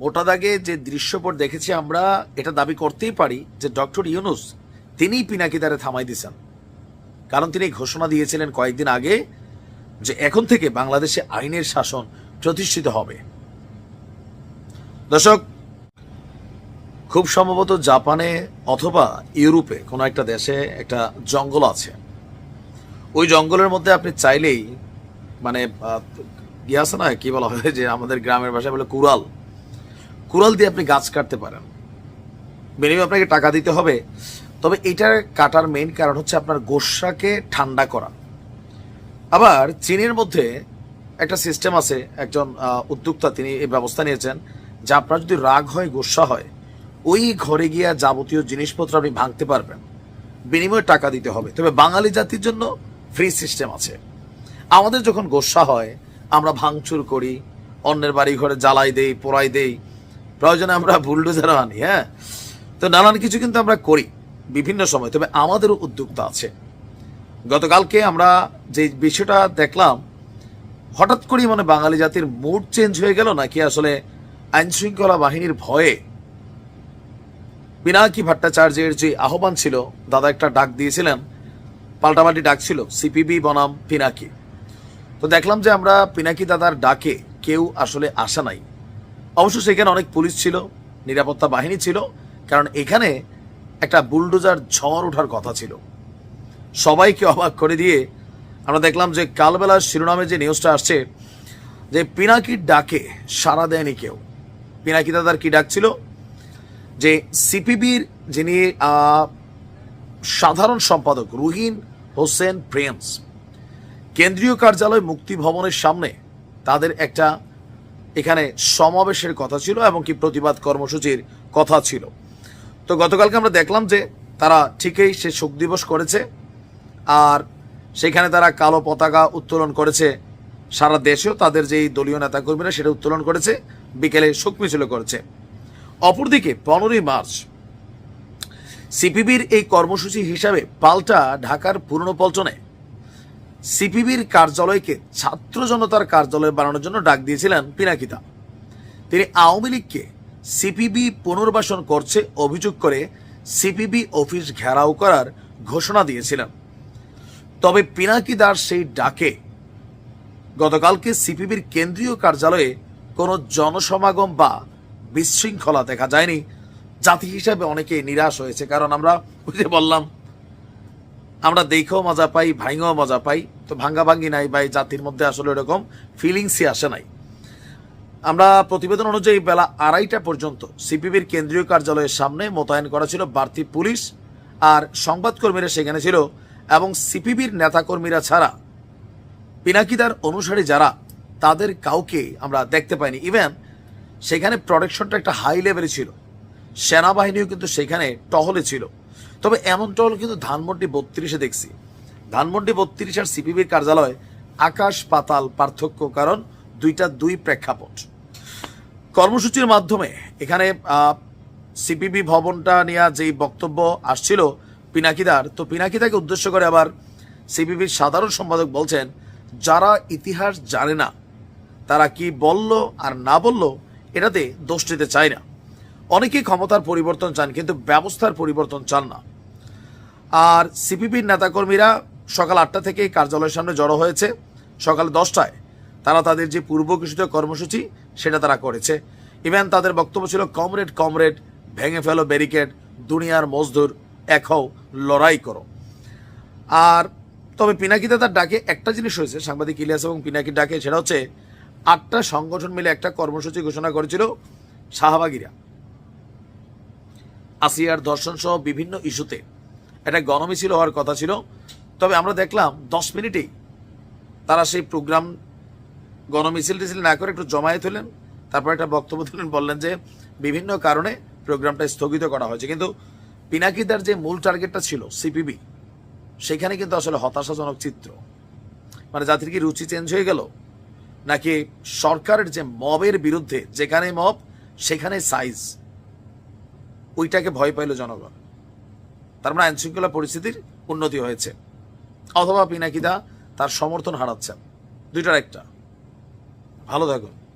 মোটা দাগে যে দৃশ্যপট দেখেছি আমরা, এটা দাবি করতেই পারি যে ডক্টর ইউনুস তিনিই পিনাকিদারে থামাই দিয়েছেন। কারণ তিনি ঘোষণা দিয়েছিলেন কয়েকদিন আগে যে এখন থেকে বাংলাদেশে আইনের শাসন প্রতিষ্ঠিত হবে। দর্শক, খুব সম্ভবত জাপানে অথবা ইউরোপে কোনো একটা দেশে একটা জঙ্গল আছে। ওই জঙ্গলের মধ্যে আপনি চাইলেই মানে ইয়ে আছে না কি বলা হয় যে আমাদের গ্রামের ভাষায় বলে কুড়াল কুড়াল দিয়ে আপনি গাছ কাটতে পারেন। মিনিমাম আপনাকে টাকা দিতে হবে। তবে এটার কাটার মেইন কারণ হচ্ছে আপনার গোসাকে ঠান্ডা করা। আবার চীনের মধ্যে একটা সিস্টেম আছে, একজন উদ্যোক্তা তিনি এই ব্যবস্থা নিয়েছেন, যে আপনার যদি রাগ হয়, গোসা হয়, ওই ঘরে গিয়া যাবতীয় জিনিসপত্র আপনি ভাঙতে পারবেন। বিনিময়ে টাকা দিতে হবে। তবে বাঙালি জাতির জন্য ফ্রি সিস্টেম আছে। আমাদের যখন গোসা হয়, আমরা ভাঙচুর করি, অন্যের বাড়ি ঘরে জ্বালাই দেই, পোড়াই দেই প্রয়োজনে আমরা বুলডোজারও আনি হ্যাঁ? তো নানান কিছু কিন্তু আমরা করি বিভিন্ন সময়। তবে আমাদেরও উদ্যোক্তা আছে। গতকালকে আমরা যে বিষয়টা দেখলাম, হঠাৎ করেই মানে বাঙালি জাতির মুড চেঞ্জ হয়ে গেল নাকি আসলে আইন শৃঙ্খলা বাহিনীর ভয়ে পিনাকি ভট্টাচার্যের যে আহ্বান ছিল, দাদা একটা ডাক দিয়েছিলেন, পাল্টাপাল্টি ডাক ছিল, সিপিবি বনাম পিনাকি। তো দেখলাম যে আমরা পিনাকি দাদার ডাকে কেউ আসলে আসা নাই। অবশ্য সেখানে অনেক পুলিশ ছিল, নিরাপত্তা বাহিনী ছিল, কারণ এখানে একটা বুলডোজার ঝড় ওঠার কথা ছিল। সবাইকে অবাক করে দিয়ে আমরা দেখলাম যে কালবেলার শিরোনামে যে নিউজটা আসছে, যে পিনাকির ডাকে সাড়া দেয়নি কেউ। পিনাকি দাদার কি ডাক ছিল? যে সিপিবির যিনি সাধারণ সম্পাদক রুহিন হোসেন প্রেমস, কেন্দ্রীয় কার্যালয় মুক্তি ভবনের সামনে তাদের একটা এখানে সমাবেশের কথা ছিল এবং কি প্রতিবাদ কর্মসূচির কথা ছিল। তো গতকালকে আমরা দেখলাম যে তারা ঠিকই সে শোক দিবস করেছে আর সেখানে তারা কালো পতাকা উত্তোলন করেছে। সারা দেশেও তাদের যেই দলীয় নেতাকর্মীরা সেটা উত্তোলন করেছে, বিকেলে শোক মিছিল করেছে। অপরদিকে পনেরোই মার্চ সিপিবির এই কর্মসূচি হিসাবে পাল্টা ঢাকার পুরনো পল্টনে সিপিবির কার্যালয়কে ছাত্র জনতার কার্যালয় বানানোর জন্য ডাক দিয়েছিলেন পিনাকিতা। তিনি আওয়ামী লীগকে সিপিবি পুনর্বাসন করছে অভিযোগ করে সিপিবি অফিস ঘেরাও করার ঘোষণা দিয়েছিলেন। তবে পিনাকি দাস সেই ডাকে গতকালকে সিপিবির কেন্দ্রীয় কার্যালয়ে কোনো জনসমাগম বা বিশৃঙ্খলা দেখা যায়নি। জাতি হিসাবে অনেকে নিরাশ হয়েছে, কারণ আমরা যে বললাম আমরা দেখেও মজা পাই, ভাঙেও মজা পাই, তো ভাঙ্গা ভাঙ্গি নাই বা জাতির মধ্যে আসলে এরকম ফিলিংসই আসে নাই। আমরা প্রতিবেদন অনুযায়ী বেলা আড়াইটা পর্যন্ত সিপিবির কেন্দ্রীয় কার্যালয়ের সামনে মোতায়েন করা ছিল বাড়তি পুলিশ আর সংবাদকর্মীরা সেখানে ছিল এবং সিপিবির নেতাকর্মীরা ছাড়া। পিনাকিদার অনুসারী যারা, তাদের কাউকে আমরা দেখতে পাইনি। ইভেন সেখানে প্রোটেকশনটা একটা হাই লেভেলে ছিল। সেনাবাহিনীও কিন্তু সেখানে টহলে ছিল। তবে এমনটা টহল কিন্তু ধানমন্ডি বত্রিশে দেখছি। ধানমন্ডি বত্রিশ আর সিপিবির কার্যালয় আকাশ পাতাল পার্থক্য, কারণ দুইটা দুই প্রেক্ষাপট। কর্মসূচির মাধ্যমে এখানে সিপিবি ভবনটা নিয়ে যেই বক্তব্য আসছিল পিনাকিদার, তো পিনাকিদাকে উদ্দেশ্য করে আবার সিপিবির সাধারণ সম্পাদক বলছেন, যারা ইতিহাস জানে না, তারা কি বলল আর না বলল, এটাতে দোষ দিতে চায় না। অনেকেই ক্ষমতার পরিবর্তন চান, কিন্তু ব্যবস্থার পরিবর্তন চান না। আর সিপিপির নেতাকর্মীরা সকাল আটটা থেকে কার্যালয়ের সামনে জড়ো হয়েছে। সকাল দশটায় তারা তাদের যে পূর্ব ঘোষিত কর্মসূচি, সেটা তারা করেছে। ইভেন তাদের বক্তব্য ছিল, কমরেড কমরেড, ভেঙে ফেলো ব্যারিকেড, দুনিয়ার মজদুর, এক হও, লড়াই করো। আর তবে পিনাকিতে তার ডাকে একটা জিনিস হয়েছে, সাংবাদিক ইলিয়াস এবং পিনাকির ডাকে, সেটা হচ্ছে, আটটা সংগঠন মিলে একটা কর্মসূচি ঘোষণা করেছিল শাহবাগিরা। আসিয়ার দর্শন সহ বিভিন্ন ইস্যুতে। এটা গণমিছিল হওয়ার কথা ছিল। তবে আমরা দেখলাম দশ মিনিটেই তারা সেই প্রোগ্রাম গণমিছিল টিছিল না করে একটু জমায়েত হলেন। তারপর একটা বক্তব্য দিলেন বললেন যে বিভিন্ন কারণে প্রোগ্রামটা স্থগিত করা হয়েছে। কিন্তু পিনাকিদার যে মূল টার্গেটটা ছিল সিপিবি, সেখানে কিন্তু আসলে হতাশাজনক চিত্র। মানে জাতির কি রুচি চেঞ্জ হয়ে গেল? নাকি সরকারের যে মবের বিরুদ্ধে, যেখানে মব, সেখানে সাইজ? ওইটাকে ভয় পাইল জনগণ। তার মানে আইনশৃঙ্খলা পরিস্থিতির উন্নতি হয়েছে। অথবা পিনাকিদা তার সমর্থন হারাচ্ছেন। দুইটার একটা। ভালো থাকুন।